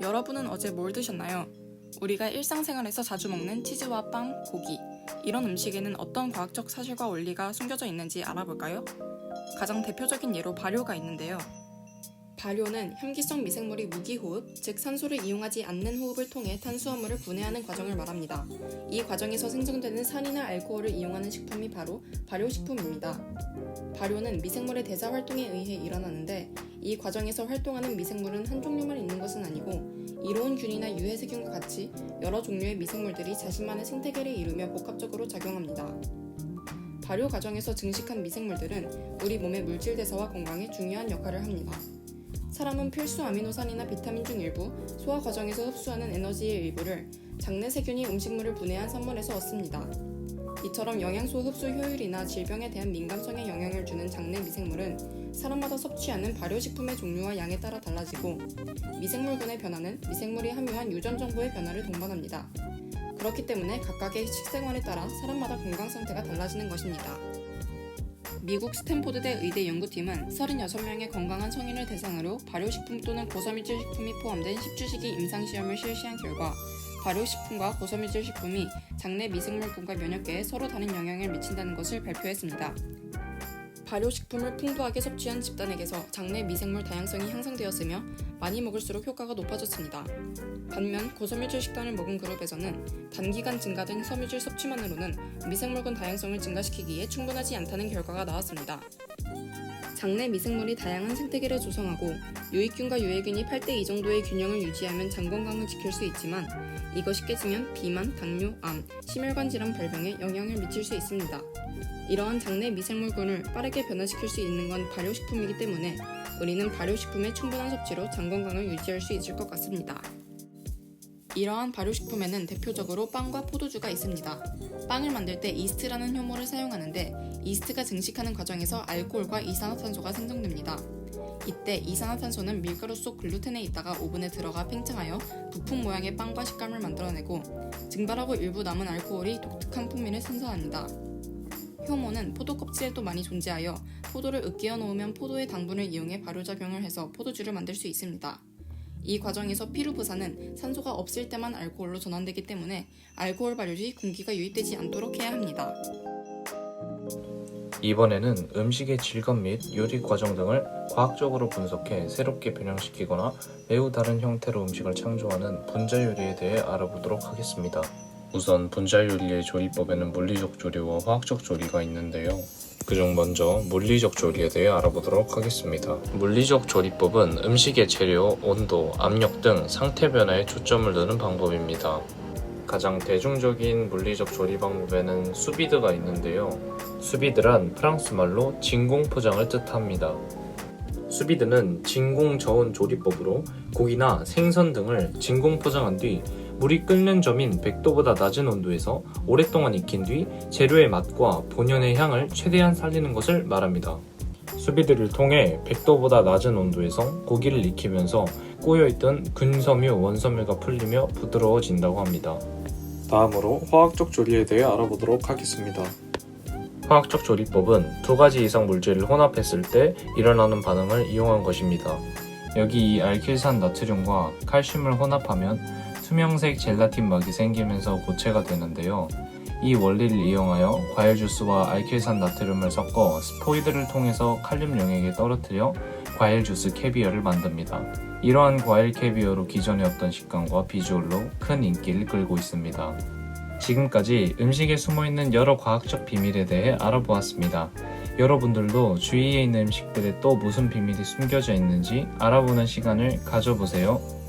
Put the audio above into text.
여러분은 어제 뭘 드셨나요? 우리가 일상생활에서 자주 먹는 치즈와 빵, 고기 이런 음식에는 어떤 과학적 사실과 원리가 숨겨져 있는지 알아볼까요? 가장 대표적인 예로 발효가 있는데요. 발효는 혐기성 미생물이 무기호흡, 즉 산소를 이용하지 않는 호흡을 통해 탄수화물을 분해하는 과정을 말합니다. 이 과정에서 생성되는 산이나 알코올을 이용하는 식품이 바로 발효식품입니다. 발효는 미생물의 대사 활동에 의해 일어나는데 이 과정에서 활동하는 미생물은 한 종류만 있는 것은 아니고 이로운 균이나 유해세균과 같이 여러 종류의 미생물들이 자신만의 생태계를 이루며 복합적으로 작용합니다. 발효 과정에서 증식한 미생물들은 우리 몸의 물질 대사와 건강에 중요한 역할을 합니다. 사람은 필수 아미노산이나 비타민 중 일부, 소화 과정에서 흡수하는 에너지의 일부를 장내 세균이 음식물을 분해한 산물에서 얻습니다. 이처럼 영양소 흡수 효율이나 질병에 대한 민감성에 영향을 주는 장내 미생물은 사람마다 섭취하는 발효식품의 종류와 양에 따라 달라지고 미생물군의 변화는 미생물이 함유한 유전 정보의 변화를 동반합니다. 그렇기 때문에 각각의 식생활에 따라 사람마다 건강 상태가 달라지는 것입니다. 미국 스탠포드대 의대 연구팀은 36명의 건강한 성인을 대상으로 발효식품 또는 고섬유질 식품이 포함된 10주식이 임상시험을 실시한 결과 발효식품과 고섬유질 식품이 장내 미생물군과 면역계에 서로 다른 영향을 미친다는 것을 발표했습니다. 발효식품을 풍부하게 섭취한 집단에게서 장내 미생물 다양성이 향상되었으며 많이 먹을수록 효과가 높아졌습니다. 반면 고섬유질 식단을 먹은 그룹에서는 단기간 증가된 섬유질 섭취만으로는 미생물군 다양성을 증가시키기에 충분하지 않다는 결과가 나왔습니다. 장내 미생물이 다양한 생태계를 조성하고 유익균과 유해균이 8대2 정도의 균형을 유지하면 장 건강을 지킬 수 있지만 이것이 깨지면 비만, 당뇨, 암, 심혈관 질환 발병에 영향을 미칠 수 있습니다. 이러한 장내 미생물군을 빠르게 변화시킬 수 있는 건 발효식품이기 때문에 우리는 발효식품의 충분한 섭취로 장 건강을 유지할 수 있을 것 같습니다. 이러한 발효식품에는 대표적으로 빵과 포도주가 있습니다. 빵을 만들 때 이스트라는 효모를 사용하는데 이스트가 증식하는 과정에서 알코올과 이산화탄소가 생성됩니다. 이때 이산화탄소는 밀가루 속 글루텐에 있다가 오븐에 들어가 팽창하여 부품 모양의 빵과 식감을 만들어내고 증발하고 일부 남은 알코올이 독특한 풍미를 생성합니다. 효모는 포도 껍질에도 많이 존재하여 포도를 으깨어 놓으면 포도의 당분을 이용해 발효작용을 해서 포도주를 만들 수 있습니다. 이 과정에서 피루부산은 산소가 없을 때만 알코올로 전환되기 때문에 알코올 발효 시 공기가 유입되지 않도록 해야 합니다. 이번에는 음식의 질감 및 요리 과정 등을 과학적으로 분석해 새롭게 변형시키거나 매우 다른 형태로 음식을 창조하는 분자 요리에 대해 알아보도록 하겠습니다. 우선 분자 요리의 조리법에는 물리적 조리와 화학적 조리가 있는데요. 그중 먼저 물리적 조리에 대해 알아보도록 하겠습니다. 물리적 조리법은 음식의 재료, 온도, 압력 등 상태 변화에 초점을 두는 방법입니다. 가장 대중적인 물리적 조리 방법에는 수비드가 있는데요. 수비드란 프랑스 말로 진공 포장을 뜻합니다. 수비드는 진공 저온 조리법으로 고기나 생선 등을 진공 포장한 뒤 물이 끓는 점인 100도보다 낮은 온도에서 오랫동안 익힌 뒤 재료의 맛과 본연의 향을 최대한 살리는 것을 말합니다. 수비드를 통해 100도보다 낮은 온도에서 고기를 익히면서 꼬여있던 근섬유, 원섬유가 풀리며 부드러워진다고 합니다. 다음으로 화학적 조리에 대해 알아보도록 하겠습니다. 화학적 조리법은 두 가지 이상 물질을 혼합했을 때 일어나는 반응을 이용한 것입니다. 여기 이 알킬산 나트륨과 칼슘을 혼합하면 투명색 젤라틴 막이 생기면서 고체가 되는데요. 이 원리를 이용하여 과일 주스와 알킬산 나트륨을 섞어 스포이드를 통해서 칼륨 용액에 떨어뜨려 과일 주스 캐비어를 만듭니다. 이러한 과일 캐비어로 기존에 없던 식감과 비주얼로 큰 인기를 끌고 있습니다. 지금까지 음식에 숨어있는 여러 과학적 비밀에 대해 알아보았습니다. 여러분들도 주위에 있는 음식들에 또 무슨 비밀이 숨겨져 있는지 알아보는 시간을 가져보세요.